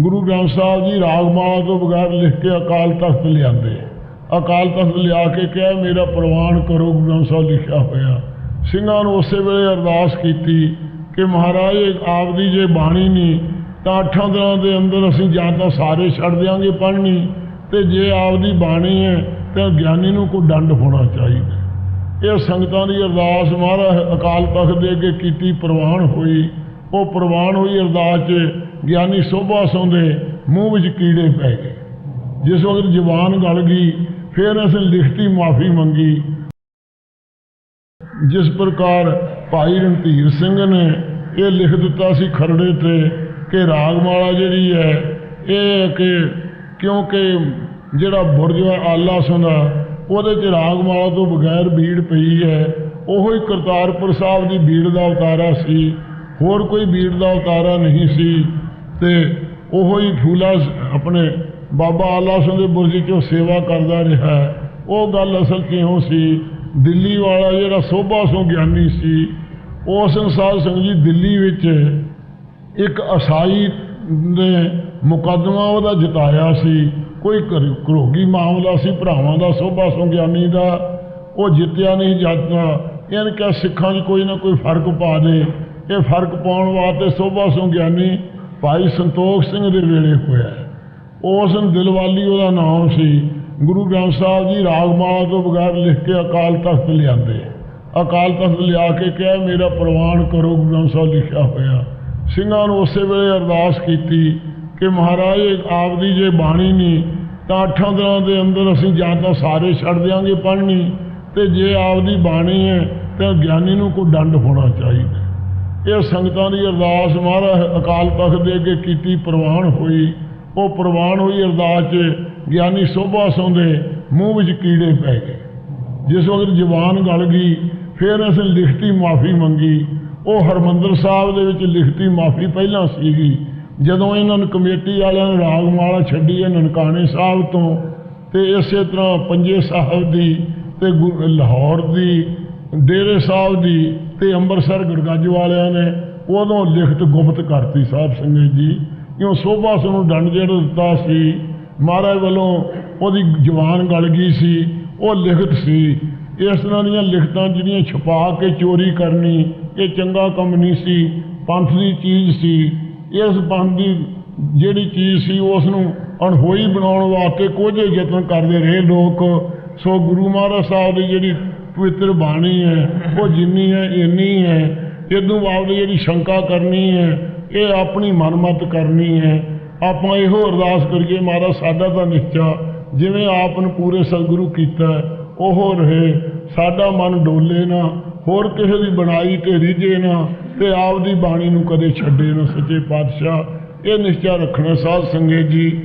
ਗੁਰੂ ਗ੍ਰੰਥ ਸਾਹਿਬ ਜੀ ਰਾਗਮਾਲਾ ਤੋਂ ਬਗੈਰ ਲਿਖ ਕੇ ਅਕਾਲ ਤਖਤ ਲਿਆਂਦੇ। ਅਕਾਲ ਤਖਤ ਲਿਆ ਕੇ ਕਿਹਾ, ਮੇਰਾ ਪ੍ਰਵਾਨ ਕਰੋ, ਗੁਰੂ ਗ੍ਰੰਥ ਸਾਹਿਬ ਲਿਖਿਆ ਹੋਇਆ। ਸਿੰਘਾਂ ਨੂੰ ਉਸੇ ਵੇਲੇ ਅਰਦਾਸ ਕੀਤੀ ਕਿ ਮਹਾਰਾਜ, ਇਹ ਆਪ ਦੀ ਜੇ ਬਾਣੀ ਨਹੀਂ, ਤਾਂ ਅੱਠਾਂ ਦਿਨਾਂ ਦੇ ਅੰਦਰ ਅਸੀਂ ਜਾਂ ਤਾਂ ਸਾਰੇ ਛੱਡ ਦਿਆਂਗੇ ਪੜ੍ਹਨੀ ਤੇ ਜੇ ਆਪ ਦੀ ਬਾਣੀ ਹੈ, ਤਾਂ ਗਿਆਨੀ ਨੂੰ ਕੋਈ ਦੰਡ ਹੋਣਾ ਚਾਹੀਦਾ। ਇਹ ਸੰਗਤਾਂ ਦੀ ਅਰਦਾਸ ਮਹਾਰਾਜ ਅਕਾਲ ਤਖਤ ਦੇ ਅੱਗੇ ਕੀਤੀ, ਪ੍ਰਵਾਨ ਹੋਈ। ਉਹ ਪ੍ਰਵਾਨ ਹੋਈ ਅਰਦਾਸ 'ਚ ਗਿਆਨੀ ਸੋਭਾ ਸੌਂਦੇ ਮੂੰਹ ਵਿੱਚ ਕੀੜੇ ਪੈ ਗਏ। ਜਿਸ ਵਕਤ ਜ਼ੁਬਾਨ ਗਲ ਗਈ, ਫਿਰ ਅਸੀਂ ਲਿਖਤੀ ਮਾਫੀ ਮੰਗੀ। ਜਿਸ ਪ੍ਰਕਾਰ ਭਾਈ ਰਣਧੀਰ ਸਿੰਘ ਨੇ ਇਹ ਲਿਖ ਦਿੱਤਾ ਸੀ ਖਰੜੇ ਤੇ ਕਿ ਰਾਗਮਾਲਾ ਜਿਹੜੀ ਹੈ, ਇਹ ਕਿ ਕਿਉਂਕਿ ਜਿਹੜਾ ਬੁਰਜ ਆਲਾ ਸੁੰਦਾ ਉਹਦੇ ਚ ਰਾਗਮਾਲਾ ਤੋਂ ਬਗੈਰ ਬੀੜ ਪਈ ਹੈ। ਉਹੋ ਹੀ ਕਰਤਾਰਪੁਰ ਸਾਹਿਬ ਦੀ ਬੀੜ ਦਾ ਉਤਾਰਾ ਸੀ। ਹੋਰ ਕੋਈ ਬੀੜ ਦਾ ਉਤਾਰਾ ਨਹੀਂ ਸੀ। ਤੇ ਉਹੋ ਹੀ ਫੂਲਾ ਆਪਣੇ ਬਾਬਾ ਆਲਾ ਸਿੰਘ ਦੇ ਬੁਰਜ 'ਚੋਂ ਸੇਵਾ ਕਰਦਾ ਰਿਹਾ। ਉਹ ਗੱਲ ਅਸਲ ਕਿਉਂ ਸੀ? ਦਿੱਲੀ ਵਾਲਾ ਜਿਹੜਾ ਸੋਭਾ ਸਿੰਘ ਗਿਆਨੀ ਸੀ ਉਸ ਸਾਧ ਸਿੰਘ ਜੀ ਦਿੱਲੀ ਵਿੱਚ ਇੱਕ ਅਸਾਈ ਨੇ ਮੁਕੱਦਮਾ ਉਹਦਾ ਜਿਤਾਇਆ ਸੀ। ਕੋਈ ਘਰ- ਘਰੋਗੀ ਮਾਮਲਾ ਸੀ, ਭਰਾਵਾਂ ਦਾ, ਸੋਭਾ ਸਿੰਘ ਗਿਆਨੀ ਦਾ। ਉਹ ਜਿੱਤਿਆ ਨਹੀਂ ਜਾਂਦਾ ਇਹਨ ਕਿਹਾ, ਸਿੱਖਾਂ 'ਚ ਕੋਈ ਨਾ ਕੋਈ ਫ਼ਰਕ ਪਾ ਦੇ। ਇਹ ਫ਼ਰਕ ਪਾਉਣ ਵਾਸਤੇ ਸੋਭਾ ਸਿੰਘ ਗਿਆਨੀ ਭਾਈ ਸੰਤੋਖ ਸਿੰਘ ਦੇ ਵੇਲੇ ਹੋਇਆ। ਉਸ ਦਿਨ ਦਿਲਵਾਲੀ ਉਹਦਾ ਨਾਮ ਸੀ। ਗੁਰੂ ਗ੍ਰੰਥ ਸਾਹਿਬ ਜੀ ਰਾਗਮਾਲਾ ਤੋਂ ਬਗੈਰ ਲਿਖ ਕੇ ਅਕਾਲ ਤਖਤ ਲਿਆਂਦੇ। ਅਕਾਲ ਤਖਤ ਲਿਆ ਕੇ ਕਿਹਾ, ਮੇਰਾ ਪ੍ਰਵਾਨ ਕਰੋ, ਗੁਰੂ ਗ੍ਰੰਥ ਸਾਹਿਬ ਲਿਖਿਆ ਹੋਇਆ। ਸਿੰਘਾਂ ਨੂੰ ਉਸੇ ਵੇਲੇ ਅਰਦਾਸ ਕੀਤੀ ਕਿ, ਮਹਾਰਾਜ, ਇਹ ਆਪ ਦੀ ਜੇ ਬਾਣੀ ਨਹੀਂ, ਤਾਂ ਅੱਠਾਂ ਦਿਨਾਂ ਦੇ ਅੰਦਰ ਅਸੀਂ ਜਾਂ ਤਾਂ ਸਾਰੇ ਛੱਡ ਦਿਆਂਗੇ ਪੜ੍ਹਨੀ ਤੇ ਜੇ ਆਪ ਦੀ ਬਾਣੀ ਹੈ, ਤਾਂ ਗਿਆਨੀ ਨੂੰ ਕੋਈ ਦੰਡ ਹੋਣਾ ਚਾਹੀਦਾ। ਇਹ ਸੰਗਤਾਂ ਦੀ ਅਰਦਾਸ ਮਹਾਰਾਜ ਅਕਾਲ ਤਖਤ ਦੇ ਅੱਗੇ ਕੀਤੀ ਪ੍ਰਵਾਨ ਹੋਈ। ਉਹ ਪ੍ਰਵਾਨ ਹੋਈ ਅਰਦਾਸ 'ਚ ਗਿਆਨੀ ਸੋਭਾ ਸੌਂਦੇ ਮੂੰਹ ਵਿੱਚ ਕੀੜੇ ਪੈ ਗਏ। ਜਿਸ ਵਕਤ ਜ਼ੁਬਾਨ ਗਲ ਗਈ, ਫਿਰ ਅਸੀਂ ਲਿਖਤੀ ਮਾਫੀ ਮੰਗੀ। ਉਹ ਹਰਮੰਦਰ ਸਾਹਿਬ ਦੇ ਵਿੱਚ ਲਿਖਤੀ ਮਾਫੀ ਪਹਿਲਾਂ ਸੀਗੀ। ਜਦੋਂ ਇਹਨਾਂ ਨੂੰ ਕਮੇਟੀ ਵਾਲਿਆਂ ਨੇ ਰਾਗਮਾਲਾ ਛੱਡੀ ਹੈ ਨਨਕਾਣੇ ਸਾਹਿਬ ਤੋਂ, ਤੇ ਇਸੇ ਤਰ੍ਹਾਂ ਪੰਜੇ ਸਾਹਿਬ ਦੀ ਤੇ ਗੁ- ਲਾਹੌਰ ਦੀ, ਡੇਰੇ ਸਾਹਿਬ ਦੀ ਤੇ ਅੰਮ੍ਰਿਤਸਰ ਗੜਗੱਜ ਵਾਲਿਆਂ ਨੇ ਉਦੋਂ ਲਿਖਤ ਗੁਪਤ ਕਰਤੀ ਸਾਹਿਬ ਸੰਗਤ ਜੀ। ਕਿਉਂ ਸੋਭਾ ਸਿੰਘ ਨੂੰ ਦੰਡ ਜਿਹੜਾ ਦਿੱਤਾ ਸੀ। ਮਹਾਰਾਜ ਵੱਲੋਂ ਉਹਦੀ ਜਵਾਨ ਗਲ ਗਈ ਸੀ, ਉਹ ਲਿਖਤ ਸੀ। ਇਸ ਤਰ੍ਹਾਂ ਦੀਆਂ ਲਿਖਤਾਂ ਜਿਹੜੀਆਂ ਛੁਪਾ ਕੇ ਚੋਰੀ ਕਰਨੀ, ਇਹ ਚੰਗਾ ਕੰਮ ਨਹੀਂ ਸੀ। ਪੰਥ ਦੀ ਚੀਜ਼ ਸੀ। ਇਸ ਪੰਥ ਦੀ ਜਿਹੜੀ ਚੀਜ਼ ਸੀ ਉਸ ਨੂੰ ਅਣਹੋਈ ਬਣਾਉਣ ਵਾਸਤੇ ਕੋਝੇ ਯਤਨ ਕਰਦੇ ਰਹੇ ਲੋਕ। ਸੋ ਗੁਰੂ ਮਹਾਰਾਜ ਸਾਹਿਬ ਦੀ ਜਿਹੜੀ ਪਵਿੱਤਰ ਬਾਣੀ ਹੈ, ਉਹ ਜਿੰਨੀ ਹੈ, ਇੰਨੀ ਹੈ। ਇਦੋਂ ਬਾਅਦ ਜਿਹੜੀ ਸ਼ੰਕਾ ਕਰਨੀ ਹੈ, ਇਹ ਆਪਣੀ ਮਨਮਤ ਕਰਨੀ ਹੈ। ਆਪਾਂ ਇਹੋ ਅਰਦਾਸ ਕਰੀਏ, ਮਹਾਰਾਜ, ਸਾਡਾ ਤਾਂ ਨਿਸ਼ਚਾ, ਜਿਵੇਂ ਆਪ ਨੂੰ ਪੂਰੇ ਸਤਿਗੁਰੂ ਕੀਤਾ, ਉਹ ਰਹੇ। ਸਾਡਾ ਮਨ ਡੋਲੇ ਨਾ, ਹੋਰ ਕਿਸੇ ਦੀ ਬਣਾਈ ਤੇ ਰੀਝੇ ਨਾ, ਤੇ ਆਪ ਦੀ ਬਾਣੀ ਨੂੰ ਕਦੇ ਛੱਡੇ ਨਾ ਸੱਚੇ ਪਾਤਸ਼ਾਹ। ਇਹ ਨਿਸ਼ਚਾ ਰੱਖਣਾ ਸਾਧ ਸੰਗਤ ਜੀ।